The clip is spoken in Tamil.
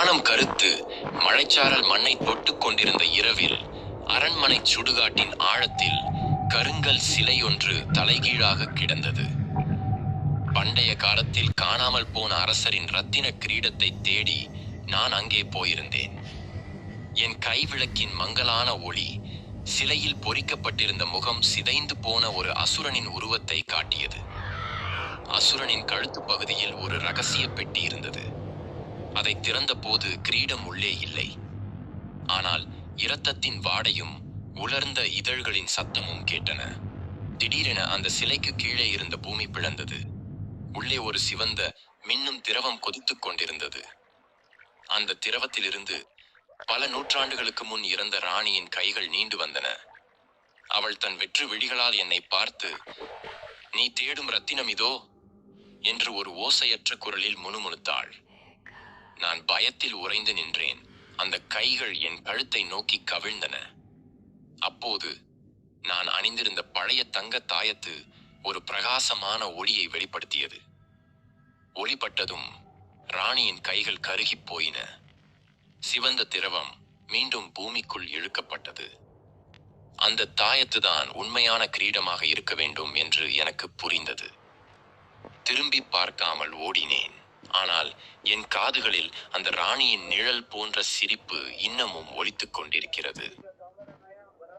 வானம் கருத்து மழைச்சாரல் மண்ணை தொட்டுக் கொண்டிருந்த இரவில் அரண்மனை சுடுகாட்டின் ஆழத்தில் கருங்கல் சிலை ஒன்று தலைகீழாக கிடந்தது. பண்டைய காலத்தில் காணாமல் போன அரசரின் ரத்தின கிரீடத்தை தேடி நான் அங்கே போயிருந்தேன். என் கைவிளக்கின் மங்கலான ஒளி சிலையில் பொறிக்கப்பட்டிருந்த முகம் சிதைந்து போன ஒரு அசுரனின் உருவத்தை காட்டியது. அசுரனின் கழுத்து பகுதியில் ஒரு ரகசிய பெட்டி இருந்தது. அதை திறந்தபோது கிரீடம் உள்ளே இல்லை. ஆனால் இரத்தத்தின் வாடையும் உலர்ந்த இதழ்களின் சத்தமும் கேட்டன. திடீரென அந்த சிலைக்கு கீழே இருந்த பூமி பிளந்தது. உள்ளே ஒரு சிவந்த மின்னும் திரவம் கொதித்துக் கொண்டிருந்தது. அந்த திரவத்திலிருந்து பல நூற்றாண்டுகளுக்கு முன் இறந்த ராணியின் கைகள் நீண்டு வந்தன. அவள் தன் வெற்று விழிகளால் என்னை பார்த்து நீ தேடும் ரத்தினம் இதோ என்று ஒரு ஓசையற்ற குரலில் முணுமுணுத்தாள். நான் பயத்தில் உறைந்து நின்றேன். அந்த கைகள் என் கழுத்தை நோக்கி கவிழ்ந்தன. அப்போது நான் அணிந்திருந்த பழைய தங்க தாயத்து ஒரு பிரகாசமான ஒளியை வெளிப்படுத்தியது. ஒளிப்பட்டதும் ராணியின் கைகள் கருகிப் போயின. சிவந்த திரவம் மீண்டும் பூமிக்குள் இழுக்கப்பட்டது. அந்த தாயத்துதான் உண்மையான கிரீடமாக இருக்க வேண்டும் என்று எனக்கு புரிந்தது. திரும்பி பார்க்காமல் ஓடினேன். ஆனால் என் காதுகளில் அந்த ராணியின் நிழல் போன்ற சிரிப்பு இன்னமும் ஒலித்துக் கொண்டிருக்கிறது.